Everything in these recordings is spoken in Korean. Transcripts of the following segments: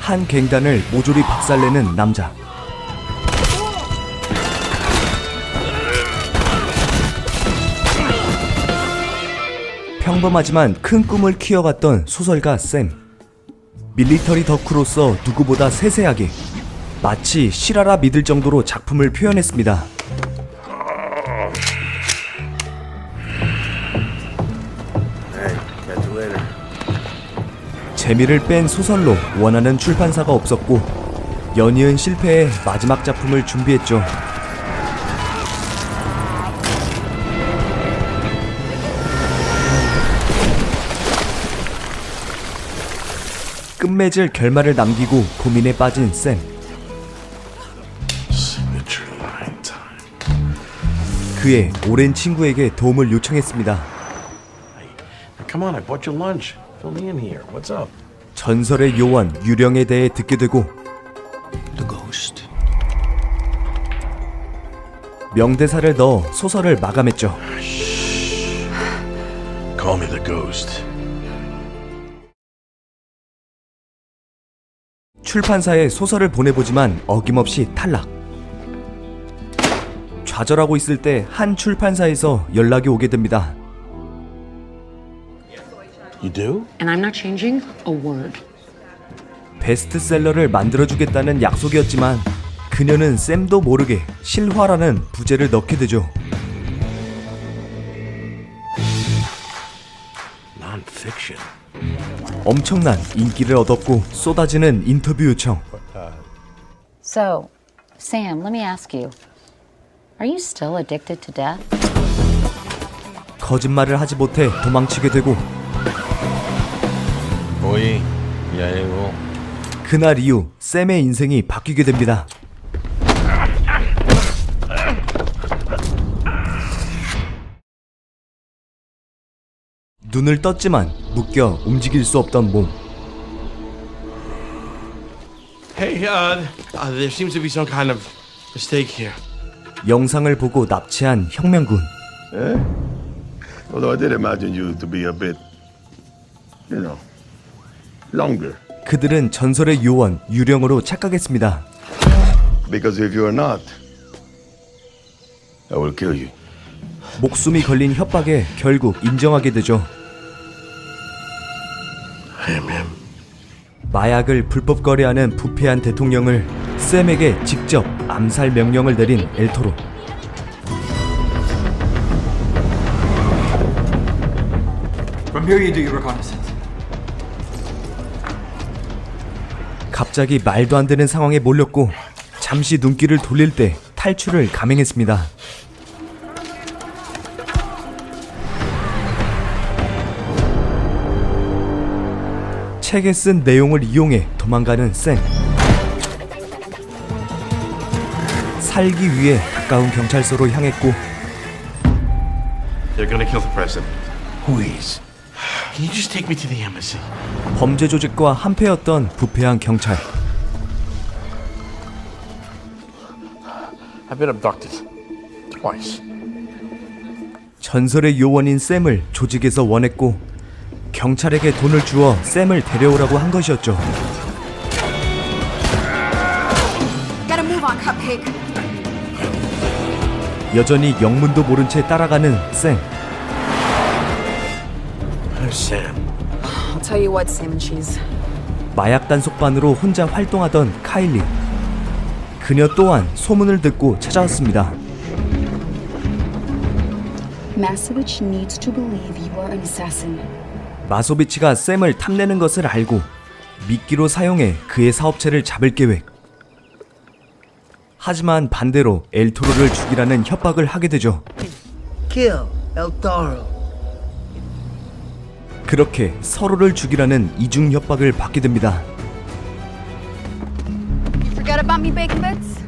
한 갱단을 모조리 박살내는 남자. 평범하지만 큰 꿈을 키워갔던 소설가 샘. 밀리터리 덕후로서 누구보다 세세하게 마치 실화라 믿을 정도로 작품을 표현했습니다. 재미를 뺀 소설로 원하는 출판사가 없었고 연이은 실패에 마지막 작품을 준비했죠. 끝맺을 결말을 남기고 고민에 빠진 샘. 그의 오랜 친구에게 도움을 요청했습니다. Come on, I bought you lunch. Fill me in here. What's up? 전설의 요원 유령에 대해 듣게 되고 The ghost. 명대사를 넣어 소설을 마감했죠. Call me the ghost. 출판사에 소설을 보내보지만 어김없이 탈락. 좌절하고 있을 때 한 출판사에서 연락이 오게 됩니다. You do? And I'm not changing a word. 베스트셀러를 만들어주겠다는 약속이었지만 그녀는 쌤도 모르게 실화라는 부제를 넣게 되죠. Non-fiction. 엄청난 인기를 얻었고 쏟아지는 인터뷰 요청. So, Sam, let me ask you Are you still addicted to death? 거짓말을 하지 못해 도망치게 되고 E aí, vô? 그날 이후 쌤의 인생이 바뀌게 됩니다. 눈을 떴지만 묶여 움직일 수 없던 몸. Hey, uh, uh, there seems to be some kind of mistake here. 영상을 보고 납치한 혁명군. Although I did imagine you to be a bit, you. 그들은 전설의 요원 유령으로 착각했습니다. Because if you're not, I will kill you. 목숨이 걸린 협박에 결국 인정하게 되죠. I am him. 마약을 불법 거래하는 부패한 대통령을 샘에게 직접 암살 명령을 내린 엘토로. From here, you do your reconnaissance. 갑자기 말도 안 되는 상황에 몰렸고 잠시 눈길을 돌릴 때 탈출을 감행했습니다. 책에 쓴 내용을 이용해 도망가는 쌤. 살기 위해 가까운 경찰서로 향했고 They're gonna kill the president. Who is? Can you just take me to the embassy? 범죄 조직과 한패였던 부패한 경찰. I've been abducted. Twice. 전설의 요원인 샘을 조직에서 원했고 경찰에게 돈을 주어 샘을 데려오라고 한 것이었죠. Gotta move on, Cupcake. 여전히 영문도 모른 채 따라가는 샘. Where's Sam? I'll tell you what, Sam and Cheese. 마약 단속반으로 혼자 활동하던 카일리. 그녀 또한 소문을 듣고 찾아왔습니다. Masovich needs to believe you are an assassin. 마소비치가 샘을 탐내는 것을 알고 미끼로 사용해 그의 사업체를 잡을 계획. 하지만 반대로 엘토로를 죽이라는 협박을 하게 되죠. Kill El Toro. 그렇게 서로를 죽이라는 이중 협박을 받게 됩니다. Forget about me, bacon bits?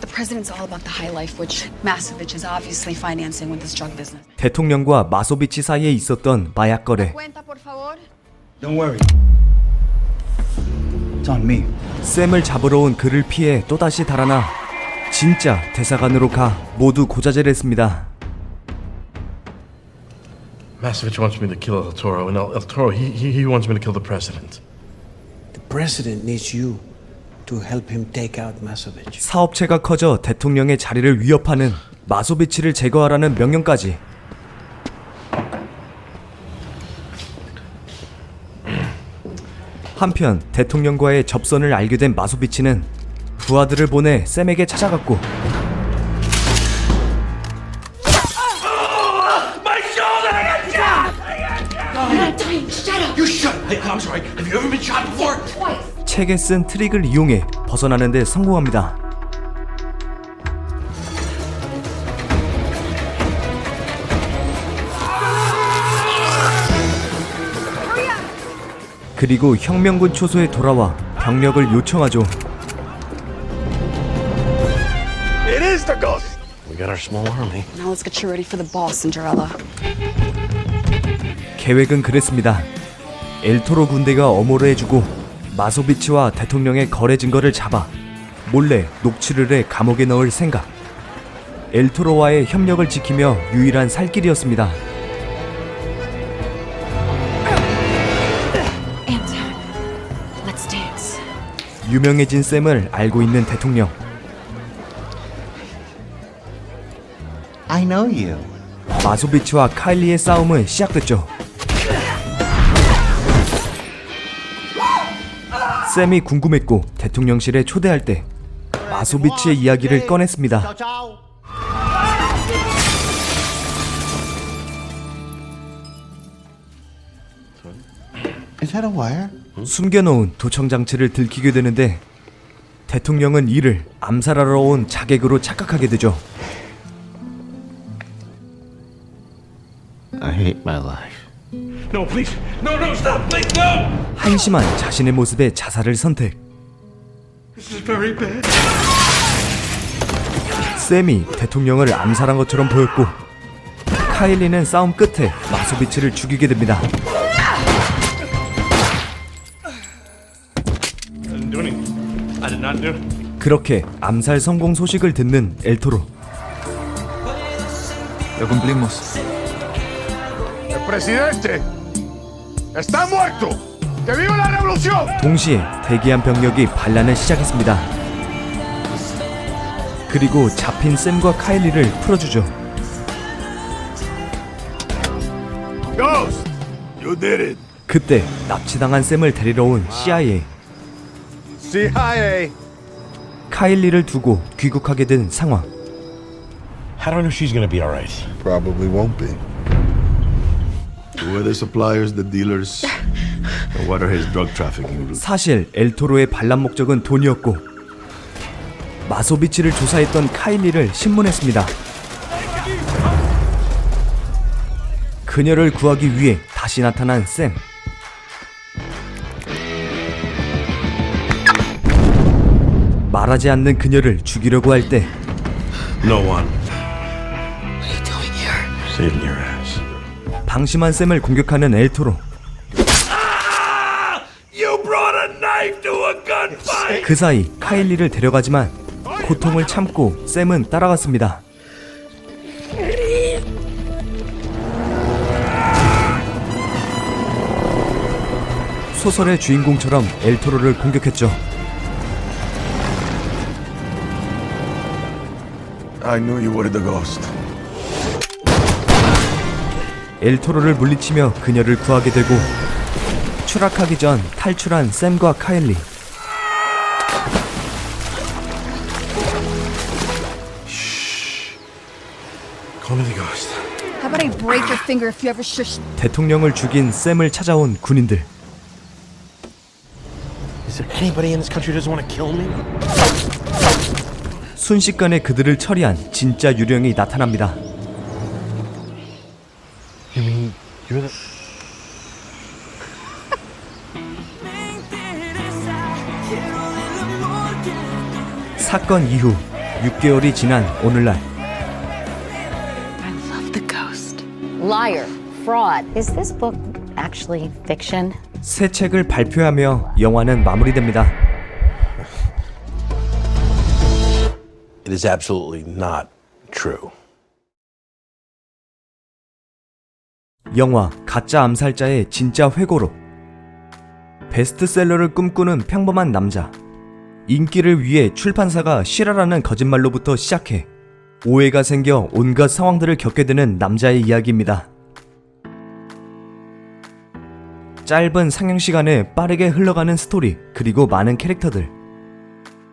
The president's all about the high life, which Masovich is obviously financing with his drug business. 대통령과 마소비치 사이에 있었던 마약 거래. Cuenta, por favor. Don't worry. It's on me. 샘을 잡으러 온 그를 피해 또다시 달아나 진짜 대사관으로 가 모두 고자질을 했습니다. Masovich wants me to kill El Toro, and El, El Toro, he, he, he wants me to kill the president. The president needs you to help him take out Masovich. 사업체가 커져 대통령의 자리를 위협하는 마소비치를 제거하라는 명령까지. 한편 대통령과의 접선을 알게 된 마소비치는 부하들을 보내 샘에게 찾아갔고 책에 쓴 트릭을 이용해 벗어나는 데 성공합니다. 그리고 혁명군 초소에 돌아와 병력을 요청하죠. It is the ghost. We got our small army. Now let's get you ready for the boss, Cinderella. 계획은 그랬습니다. 엘토로 군대가 엄호를 해주고 마소비치와 대통령의 거래 증거를 잡아 몰래 녹취를 해 감옥에 넣을 생각. 엘토로와의 협력을 지키며 유일한 살 길이었습니다. Anton, let's dance. 유명해진 샘을 알고 있는 대통령. I know you. 마소비치와 카일리의 싸움은 시작됐죠. 샘이 궁금했고 대통령실에 초대할 때 마소비치의 이야기를 꺼냈습니다. 숨겨놓은 도청 장치를 들키게 되는데 대통령은 이를 암살하러 온 자객으로 착각하게 되죠. I hate my life. No, please. No, no, stop. Please, no. 한심한 자신의 모습에 자살을 선택. This is very bad. 샘이 대통령을 암살한 것처럼 보였고 카일리는 싸움 끝에 마소비치를 죽이게 됩니다. I didn't do anything. I did not do it. 그렇게 암살 성공 소식을 듣는 엘토로. El presidente está muerto. ¡Que viva la revolución! 동시에 대기한 병력이 반란을 시작했습니다. 그리고 잡힌 샘과 카일리를 풀어주죠. Ghost, you did it. 그때 납치당한 샘을 데리러 온 CIA CIA. 카일리를 두고 귀국하게 된 상황. How do I know she's gonna be alright? Probably won't be. Who are the suppliers, the dealers, and what are his drug trafficking routes? 사실 엘토로의 반란 목적은 돈이었고 마소비치를 조사했던 카일리를 신문했습니다. 그녀를 구하기 위해 다시 나타난 샘. 말하지 않는 그녀를 죽이려고 할 때 No one. Saving your ass. 방심한 샘을 공격하는 엘토로. You brought a knife to a gunfight. 그 사이 카일리를 데려가지만 고통을 참고 샘은 따라갔습니다. 소설의 주인공처럼 엘토로를 공격했죠. I knew you were the ghost. 엘토로를 물리치며 그녀를 구하게 되고 추락하기 전 탈출한 샘과 카일리. 대통령을 죽인 샘을 찾아온 군인들. Is there anybody in this country who doesn't want to kill me? 순식간에 그들을 처리한 진짜 유령이 나타납니다. You mean you're the 사건 이후 6개월이 지난 오늘날 I love the ghost. Liar, fraud. Is this book actually fiction? 새 책을 발표하며 영화는 마무리됩니다. It is absolutely not true. 영화 가짜 암살자의 진짜 회고록 베스트셀러를 꿈꾸는 평범한 남자. 인기를 위해 출판사가 실화라는 거짓말로부터 시작해 오해가 생겨 온갖 상황들을 겪게 되는 남자의 이야기입니다. 짧은 상영 시간에 빠르게 흘러가는 스토리, 그리고 많은 캐릭터들.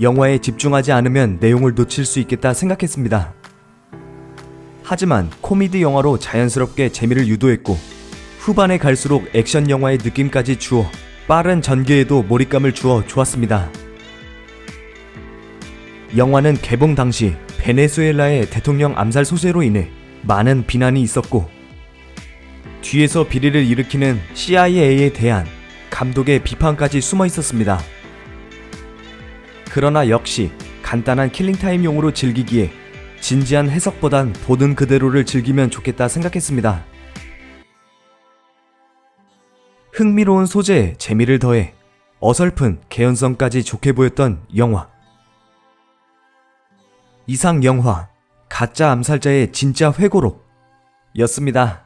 영화에 집중하지 않으면 내용을 놓칠 수 있겠다 생각했습니다. 하지만 코미디 영화로 자연스럽게 재미를 유도했고 후반에 갈수록 액션 영화의 느낌까지 주어 빠른 전개에도 몰입감을 주어 좋았습니다. 영화는 개봉 당시 베네수엘라의 대통령 암살 소재로 인해 많은 비난이 있었고 뒤에서 비리를 일으키는 CIA에 대한 감독의 비판까지 숨어 있었습니다. 그러나 역시 간단한 킬링타임용으로 즐기기에 진지한 해석보단 보는 그대로를 즐기면 좋겠다 생각했습니다. 흥미로운 소재에 재미를 더해 어설픈 개연성까지 좋게 보였던 영화. 이상 영화 가짜 암살자의 진짜 회고록 였습니다.